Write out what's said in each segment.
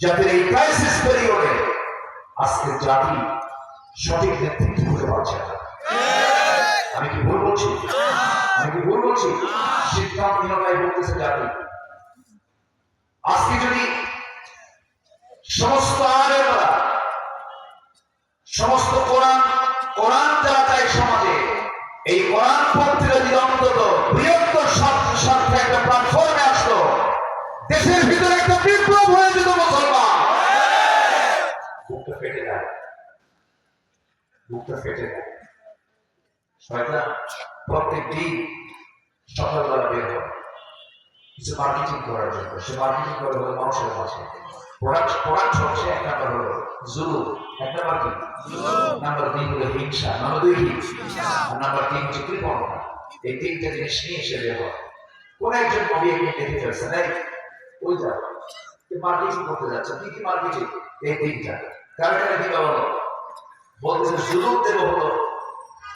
জাতির এই ক্রাইসিস পিরিয়ডে আজকে জাতি সঠিক নেতৃত্ব হতে পারছে আমি কি ভুল বলছি? আমি কি ভুল বলছি? সিদ্ধান্তহীনতাই বলতেছে জাতি। আজকে যদি সমস্ত আলেমরা, সমস্ত কোরআন শয়তান প্রত্যেক দিন সকালবেলা বের হয়। কিছু মার্কেটিং করার জন্য। সে মার্কেটিং করে হলো মানুষের মাঝে প্রোডাক্ট প্রোডাক্ট হচ্ছে এক নাম্বার হলো জুলুম। এক নাম্বার কি? নাম্বার দুই হলো হিংসা। নাম্বার দুই আর নাম্বার তিন হচ্ছে কৃপণতা। এই তিনটা জিনিস নিয়ে এসে বের হয়। কোন একজন নবী একে দেখে ফেলছে নাই ওই যা মার্কেটিং করতে যাচ্ছে কি কি মার্কেটিং এই তিনটা। কারণ এটা কি বলো? বলতেছে জুলুম দেব হলো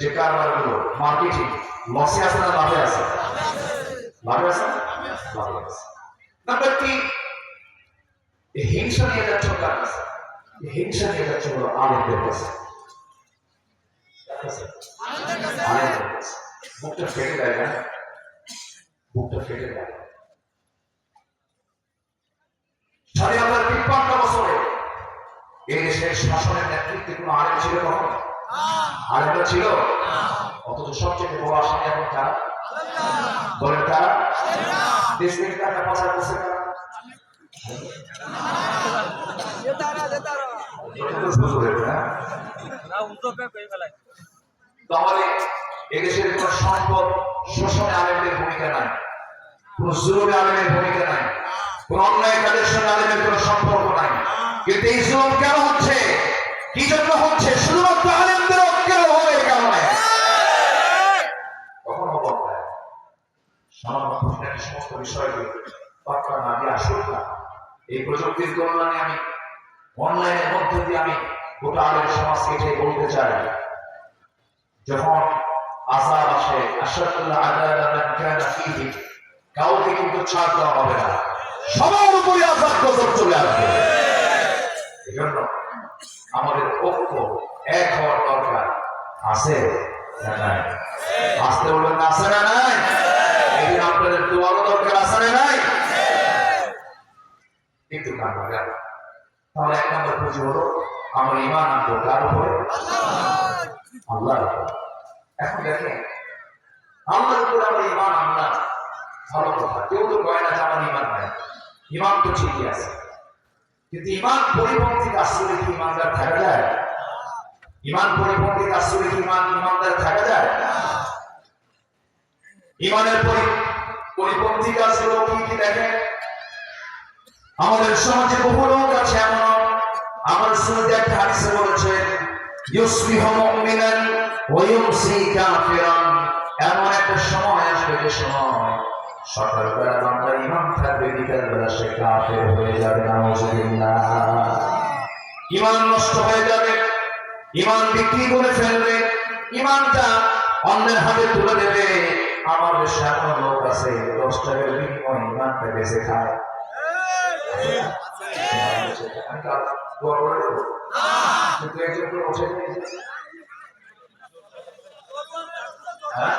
যে কারবারগুলো মার্কেটিং লসে আছে না লাভে আছে? লাভে আছে? লাভে আছে। নাম্বার তিন হিংসা নিয়ে যাচ্ছ কার কাছে হিংসা নিয়ে যাচ্ছ হলো আলেমদের কাছে। বুকটা ফেটে দেয় না? বুকটা ফেটে সাড়ে হাজার তিপ্পান্ন বছরে শাসনের নেতৃত্বে কোনো আলেম ছিল ছিল? অথচ সবচেয়ে বড় আসামি এখন কারা? বলেন পাচার করছে এদেশের কোন ভূমিকা কোন ভূমিকা কোন অন্যায় কাজের সঙ্গে আলেমের কোন সম্পর্ক নাই। কিন্তু এই কেন হচ্ছে? কি জন্য হচ্ছে? শুধুমাত্র আলেমদের কারণে। দিয়ে আমি গোটা বলতে চাই। আসে কাউকে কিন্তু ছাড় দেওয়া হবে না। সবার উপরে আজাব গজব চলে আসবে। এজন্য আমাদের ঐক্য এক হওয়ার দরকার আছে না নাই? আসতে বলবেন আছে না নাই? এই আপনাদের দোয়ারও দরকার আছে না নাই? কান্না গেল তাহলে এক নম্বর পুঁজি হলো, আমার ইমান আনব কার উপরে? আল্লাহর উপরে। এখন দেখেন, আল্লাহর উপরে আমার ইমান আনলাম। ভালো কথা। কেউ তো কয় না যে আমার ইমান নাই। ইমান তো ঠিকই আছে। কিন্তু ইমান পরিপন্থী কাজ কি ইমানদার থাকা যায়? ইমান পরিপন্থী কাজ কি ইমান ইমানদার থাকা যায়? ইমানের পরি- পরিপন্থী কাজগুলো কি কি দেখেন আমাদের সমাজে বহু লোক আছে এমন আমার শুনতে একটা হাদিসে বলেছেন ইউসবিহু মুমিনান ওয়া ইউমসি কাফিরান। এমন একটা সময় আসবে যে সময় সকালবেলা বান্দা ইমান থাকবে বিকালবেলা, সে কাফের হয়ে যাবে, নাউজুবিল্লাহ। ইমান নষ্ট হয়ে যাবে, ইমান বিক্রি করে ফেলবে, ইমানটা অন্যের হাতে তুলে দেবে। আমার এমন লোক আছে, দশ টাকার বিনিময়ে ইমানটা বেঁচে খায়। হ্যাঁ?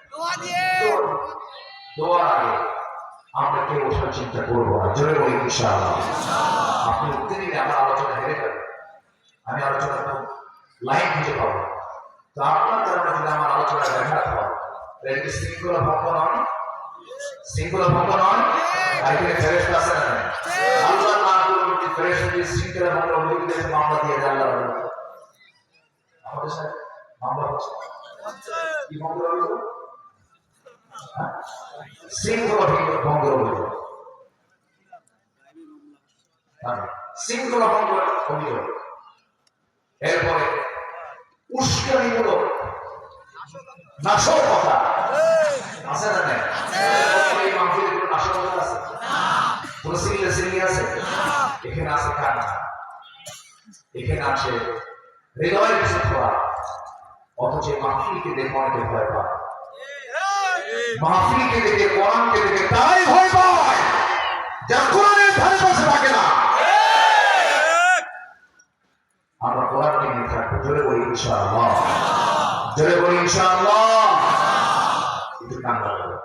দোয়ার আগে। আমরা কেউ ওঠার চিন্তা করব না। জোরে বলি, ইনশাআল্লাহ। আপনি উঠতে দিলে আমার আলোচনা হেরে যাবে। আমি আলোচনা তো লাইন খুঁজে পাবো। তো আপনার কারণে যদি আমার আলোচনা ব্যাঘাত হয় তাহলে এটা শৃঙ্খলা ভঙ্গ নয়? শৃঙ্খলা ভঙ্গ নয়? আর এখানে ফেরেস্ট আছে না? আল্লাহ না করলে কি ফেরেস্ট যদি শৃঙ্খলা ভঙ্গ অভিযোগ দিয়ে মামলা দিয়ে দেয় আমাদের সাথে মামলা হচ্ছে। কি মামলা হলো? হ্যাঁ? শৃঙ্খলা ভঙ্গ অভিযোগ হ্যাঁ, শৃঙ্খলা ভঙ্গ অভিযোগ এরপরে উস্কানিমূলক নাশকতা আছে না নাই এই কোনো নাশকতা আছে কোনো সিরিয়া সিরিয়া আছে এখানে আছে কান্না এখানে আছে হৃদয়ের কিছু খোলা অথচ মাহফিলকে দেখে অনেকে ভয় পায় মাহফিলকে দেখে, কোরআনকে দেখে তাই ভয় পায়। যার কোরআনের ধারে পাশে থাকে না। আমরা কোরআনকে নিয়ে থাকব। জোরে বলি, ইনশাআল্লাহ। জোরে বলি, ইনশাআল্লাহ। একটু কান্না করো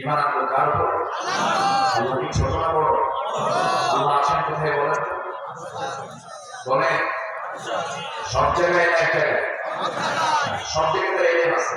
ইমান আনব কার উপর? আল্লাহ ছোট না বড়? আল্লাহ আছেন কোথায় বলেন? বলে সব জায়গায় এক জায়গায়? সব জায়গায় এলেম আছে।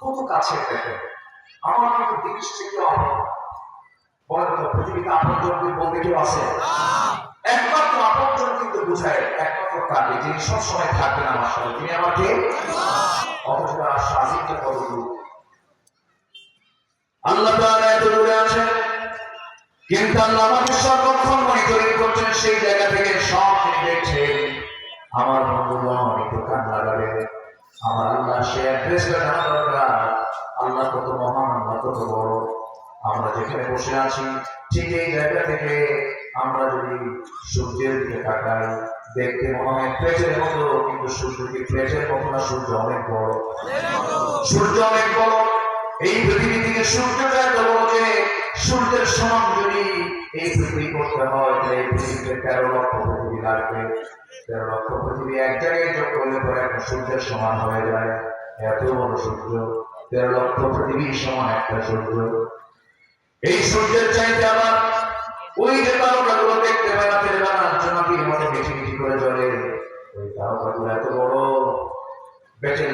কত কাছে দেখে আমার কিন্তু জিনিস থেকে বলেন তো, পৃথিবীতে আপন জন বলতে কেউ আছে? একমাত্র আপনজন কিন্তু একমাত্র যিনি সবসময় থাকবেন আমার সাথে তিনি আমাকে অথচ আল্লাহ তাআলা এত দূরে আছেন, কিন্তু আল্লাহ আমাকে সর্বক্ষণ মনিটরিং করছেন সেই জায়গা থেকে সব দেখছেন। আমার বন্ধুগণ, একটু দোকান লাগাবে আমার আল্লাহ সে অ্যাড্রেসটা জানা দরকার আল্লাহ কত মহান, আল্লাহ কত বড়। আমরা যেখানে বসে আছি, ঠিক এই জায়গা থেকে আমরা যদি সূর্যের দিকে তাকাই, দেখতে মনে হয় প্লেটের মতো, কিন্তু সূর্য কি প্লেটের মতো না? সূর্য অনেক বড়। সূর্য অনেক বড়। এই পৃথিবী থেকে সূর্যটা এত বড় সূর্যের সমান যদি এই পৃথিবী করতে হয়, তাহলে এই পৃথিবীতে তেরো লক্ষ পৃথিবী লাগবে। তেরো লক্ষ পৃথিবী এক জায়গায় যোগ করলে পরে একটা সূর্যের সমান হয়ে যায়। এত বড় সূর্য। তেরো লক্ষ পৃথিবীর সমান একটা সূর্য। এই সূর্যের চাইতে আবার ওই যে তারকাগুলো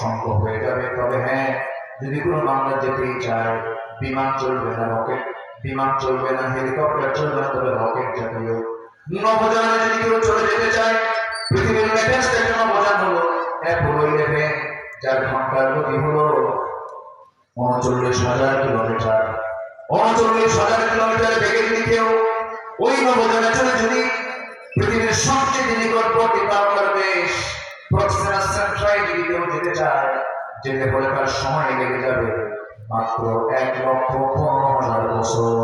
চিন্তা হয়ে যাবে। তবে হ্যাঁ যদি কোনো বাংলা যেতেই চায়, বিমান চলবে না রকেট বিমান চলবে না হেলিকপ্টার চলবে না তবে রকেট জাতীয়। নবজানে যদি কেউ চলে যেতে চায়, পৃথিবীর লেটেস্ট একটা নবজান হলো অ্যাপোলো ইলেভেন যার ঘণ্টার গতি হলো উনচল্লিশ হাজার কিলোমিটার। উনচল্লিশ হাজার কিলোমিটার বেগে যদি কেউ ওই নবজানে চলে যদি পৃথিবীর সবচেয়ে নিকটবর্তী তারকার দেশ প্রক্সিমা সেন্ট্রাই যদি যেতে চায়, যেতে হলে তার সময় লেগে যাবে মাত্র এক লক্ষ পনেরো হাজার বছর।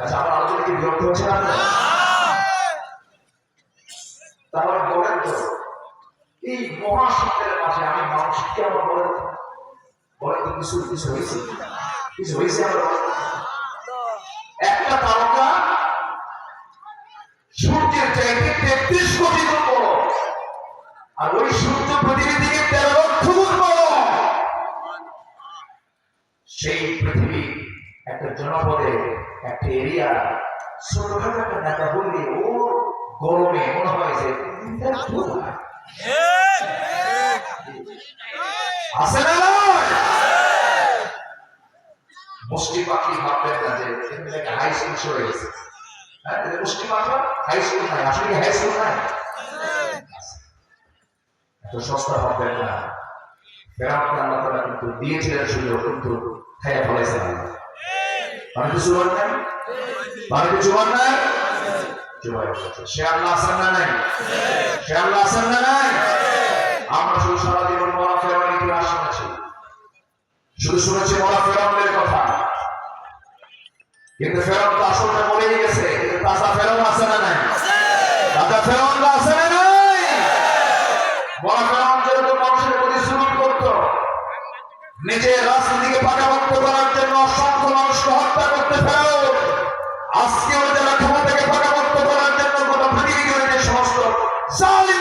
আচ্ছা আপনার? বলেন তো, এই মহাশক্তির মাঝে আমি মানুষ কি বলেন বলেন তো কিছু কিছু হয়েছে। কিছু হয়েছে? একটা তারকা সূর্যের চাইতে তেত্রিশ কোটি গুণ বড় আর ওই সূর্য পৃথিবী থেকে তেরো লক্ষ গুণ বড় সেই পৃথিবী একটা জনপদে একটা এরিয়া ছোটখাটো একটা নেতা বললে ও গরমে মনে হয় যে আছে না? মুষ্টি পাখি ভাববেন না যে, এখানে হাই স্কুল শুরু হয়েছে হ্যাঁ মুষ্টি পাখি হাই স্কুল নাই আসলে হাই স্কুল নাই। এত সস্তা ভাববেন না। ফেরাউনকে আল্লাহ তাআলা কিন্তু দিয়েছিলেন সুযোগ কিন্তু আল্লাহ। মানে কিছু নাই? মানে কিছু নাই? সে আল্লাহ না নাই? সে আল্লাহ না নাই? আমরা শুধু সারা জীবন ইতিহাস শুনেছি। শুধু শুনেছি মরা ফেরাউনের কথা। কিন্তু ফেরাউন তো আসলটা বলেই গেছে, কিন্তু তাজা ফেরাউন আছে না নাই? তাজা ফেরাউন আছে না নাই? মরা ফেরাউন যেরকম মানুষের প্রতি জুলুম করত, নিজের রাজনীতিকে পাকাভক্ত করার জন্য অসংখ্য মানুষকে হত্যা করতে ফেরাও আজকে ওই যারা ক্ষমতাকে পাকাভক্ত করার জন্য গোটা পৃথিবী জুড়ে যে সমস্ত জালিম